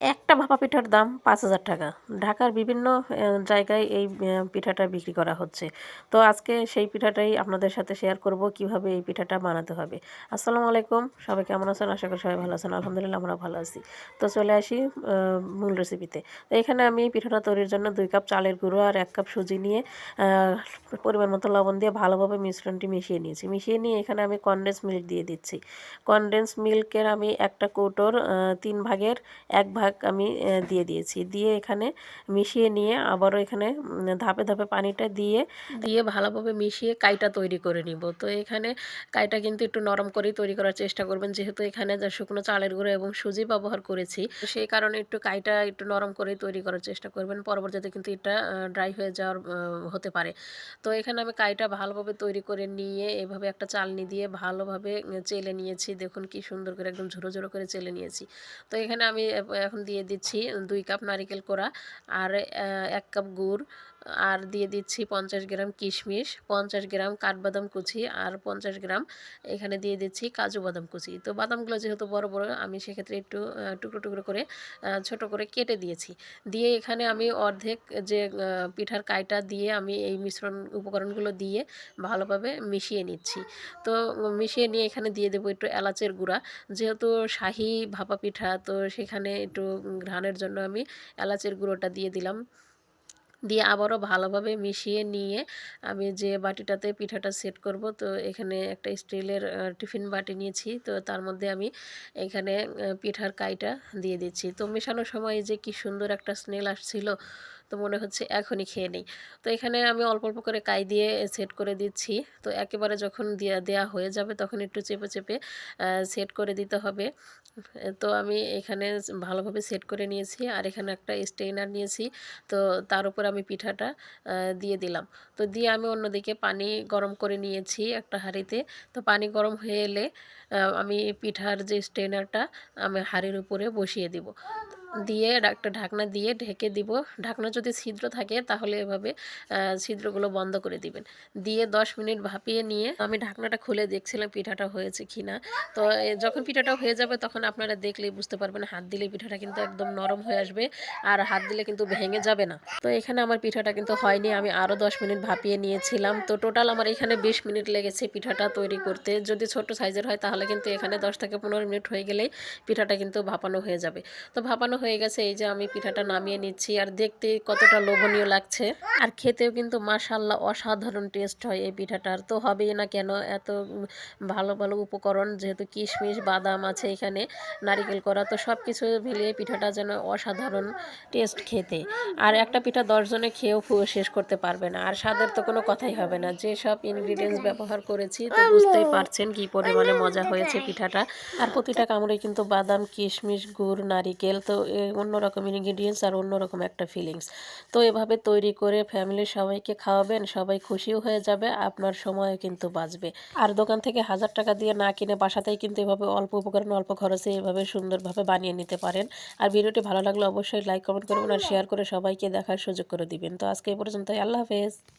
একটা ভাপা পিঠার দাম পাঁচ হাজার টাকা। ঢাকার বিভিন্ন জায়গায় এই পিঠাটা বিক্রি করা হচ্ছে। তো আজকে সেই পিঠাটাই আপনাদের সাথে শেয়ার করব, কীভাবে এই পিঠাটা বানাতে হবে। আসসালামু আলাইকুম, সবাই কেমন আছেন? আশা করি সবাই ভালো আছেন। আলহামদুলিল্লাহ, আমরা ভালো আছি। তো চলে আসি মূল রেসিপিতে তো। এখানে আমি পিঠাটা তৈরির জন্য দুই কাপ চালের গুঁড়ো আর এক কাপ সুজি নিয়ে পরিমাণ মতো লবণ দিয়ে ভালোভাবে মিশ্রণটি মিশিয়ে নিয়েছি। মিশিয়ে নিয়ে এখানে আমি কনডেন্স মিল্ক দিয়ে দিচ্ছি। কনডেন্স মিল্কের আমি একটা কৌটোর তিন ভাগের এক ভাগ আমি দিয়ে দিয়েছি। দিয়ে এখানে মিশিয়ে নিয়ে আবারও এখানে ধাপে ধাপে পানিটা দিয়ে দিয়ে ভালোভাবে মিশিয়ে কাইটা তৈরি করে নিব। তো এখানে কাইটা কিন্তু একটু নরম করেই তৈরি করার চেষ্টা করবেন। যেহেতু এখানে যা শুকনো চালের গুঁড়ো এবং সুজি ব্যবহার করেছি সেই কারণে একটু কাইটা একটু নরম করেই তৈরি করার চেষ্টা করবেন। পরবর্তীতে কিন্তু এটা ড্রাই হয়ে যাওয়ার হতে পারে। তো এখানে আমি কাইটা ভালোভাবে তৈরি করে নিয়ে এভাবে একটা চালনি দিয়ে ভালোভাবে চেলে নিয়েছি। দেখুন কি সুন্দর করে একদম ঝুরো ঝুরো করে চেলে নিয়েছি। তো এখানে আমি এখন দিয়ে দিচ্ছি দুই কাপ নারিকেল কোড়া আর এক কাপ গুড়। আর দিয়ে দিচ্ছি পঞ্চাশ গ্রাম কিশমিশ, পঞ্চাশ গ্রাম কাঠবাদাম কুচি আর পঞ্চাশ গ্রাম এখানে দিয়ে দিচ্ছি কাজু বাদাম কুচি। তো বাদামগুলো যেহেতু বড় বড় আমি সেক্ষেত্রে একটু টুকরো টুকরো করে ছোট করে কেটে দিয়েছি। দিয়ে এখানে আমি অর্ধেক যে পিঠার কাইটা দিয়ে আমি এই মিশ্রণ উপকরণগুলো দিয়ে ভালোভাবে মিশিয়ে নিচ্ছি। তো মিশিয়ে নিয়ে এখানে দিয়ে দেবো একটু এলাচের গুঁড়া। যেহেতু শাহি ভাপা পিঠা, তো সেখানে একটু ঘ্রাণের জন্য আমি এলাচের গুঁড়োটা দিয়ে দিলাম। দিয়ে আবারও ভালোভাবে মিশিয়ে নিয়ে আমি যে বাটিটাতে পিঠাটা সেট করব, তো এখানে একটা স্টিলের টিফিন বাটি নিয়েছি, তো তার মধ্যে আমি এখানে পিঠার কাইটা দিয়ে দিচ্ছি। তো মেশানোর সময় যে কি সুন্দর একটা স্নেল আসছিল তো মনে হচ্ছে এখনই খেয়ে নেই। তো এখানে আমি অল্প অল্প করে কাই দিয়ে সেট করে দিচ্ছি। তো একেবারে যখন দেয়া দেওয়া হয়ে যাবে তখন একটু চেপে চেপে সেট করে দিতে হবে। তো আমি এখানে ভালোভাবে সেট করে নিয়েছি আর এখানে একটা স্টেইনার নিয়েছি। তো তার উপর আমি পিঠাটা দিয়ে দিলাম। তো দিয়ে আমি অন্যদিকে পানি গরম করে নিয়েছি একটা হাঁড়িতে। তো পানি গরম হয়ে এলে আমি পিঠার যে স্টেনারটা আমি হাঁড়ির উপরে বসিয়ে দিব। দিয়ে একটা ঢাকনা দিয়ে ঢেকে দিব। ঢাকনা যদি ছিদ্র থাকে তাহলে এভাবে ছিদ্রগুলো বন্ধ করে দিবেন। দিয়ে দশ মিনিট ভাপিয়ে নিয়ে আমি ঢাকনাটা খুলে দেখছিলাম পিঠাটা হয়েছে কি না তো যখন পিঠাটা হয়ে যাবে তখন আপনারা দেখলেই বুঝতে পারবেন হাত দিলে পিঠাটা কিন্তু একদম নরম হয়ে আসবে আর হাত দিলে কিন্তু ভেঙে যাবে না। তো এখানে আমার পিঠাটা কিন্তু হয়নি, আমি আরও দশ মিনিট ভাপিয়ে নিয়েছিলাম। তো টোটাল আমার এখানে বিশ মিনিট লেগেছে পিঠাটা তৈরি করতে। যদি ছোট সাইজের হয় তাহলে কিন্তু এখানে দশ থেকে পনেরো মিনিট হয়ে গেলেই পিঠাটা কিন্তু ভাপানো হয়ে যাবে। তো ভাপানো হয়ে গেছে এই যে আমি পিঠাটা নামিয়ে নিচ্ছি। আর দেখতে কতটা লোভনীয় লাগছে। আর খেতেও কিন্তু মাশাল্লাহ অসাধারণ টেস্ট হয় এই পিঠাটার তো হবেই না কেন এত ভালো ভালো উপকরণ যেহেতু কিশমিশ বাদাম আছে এখানে নারিকেল করা তো সব কিছু মিলিয়ে পিঠাটা যেন অসাধারণ টেস্ট খেতে। আর একটা পিঠা দশজনে খেয়েও শেষ করতে পারবে না। আর স্বাদের তো কোনো কথাই হবে না। যে সব ইনগ্রিডিয়েন্টস ব্যবহার করেছি তো বুঝতেই পারছেন কি পরিমাণে মজা হয়েছে পিঠাটা। আর প্রতিটা কামড়ে কিন্তু বাদাম কিশমিশ গুড় নারিকেল তো অন্যরকম ইনগ্রিডিয়েন্টস আর অন্যরকম একটা ফিলিংস তো এভাবে তৈরি করে ফ্যামিলির সবাইকে খাওয়াবেন, সবাই খুশিও হয়ে যাবে, আপনার সময়ও কিন্তু বাঁচবে। আর দোকান থেকে হাজার টাকা দিয়ে না কিনে বাসাতেই কিন্তু এভাবে অল্প উপকরণ, অল্প খরচে এভাবে সুন্দরভাবে বানিয়ে নিতে পারেন। আর ভিডিওটি ভালো লাগলে অবশ্যই লাইক কমেন্ট করবেন আর শেয়ার করে সবাইকে দেখার সুযোগ করে দিবেন। তো আজকে এই পর্যন্ত আল্লাহ হাফেজ।